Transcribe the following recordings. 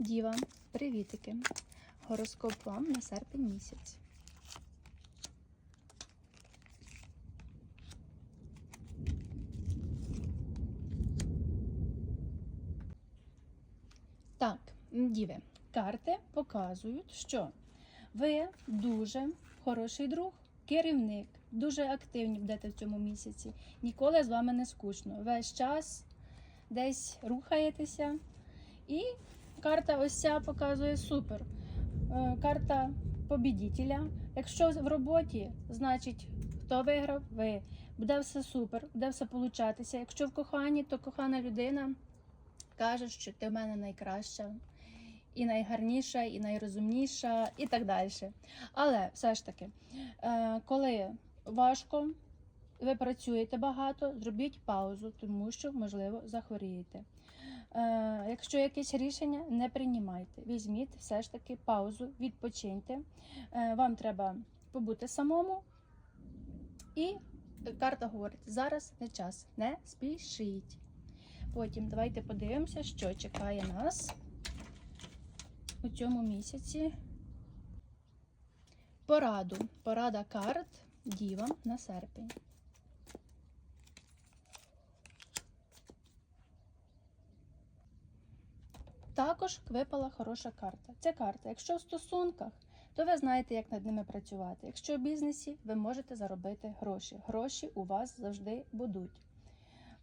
Діва, привітики! Гороскоп вам на серпень місяць. Так, діви, карти показують, що ви дуже хороший друг, керівник, дуже активні будете в цьому місяці. Ніколи з вами не скучно. Весь час десь рухаєтеся. І карта ось ця показує супер. Е, Карта побідітеля. Якщо в роботі, значить хто виграв? Ви. Буде все супер, буде все получатися. Якщо в коханні, то кохана людина каже, що ти в мене найкраща, і найгарніша, і найрозумніша, і так далі. Але все ж таки, е, коли важко, ви працюєте багато, зробіть паузу, тому що, можливо, захворієте. Е, Якщо якесь рішення, не приймайте. Візьміть все ж таки паузу, відпочиньте. Е, Вам треба побути самому. І карта говорить: зараз не час, не спішіть. Потім давайте подивимося, що чекає нас у цьому місяці. Пораду. Порада карт дівам на серпень. Також випала хороша карта. Ця карта, якщо в стосунках, то ви знаєте, як над ними працювати. Якщо в бізнесі, ви можете заробити гроші. Гроші у вас завжди будуть.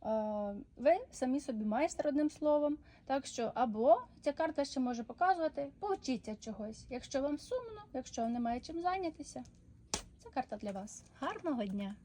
Е, Ви самі собі майстер одним словом. Так що, або ця карта ще може показувати, повчіться чогось. Якщо вам сумно, якщо немає чим зайнятися, це карта для вас. Гарного дня!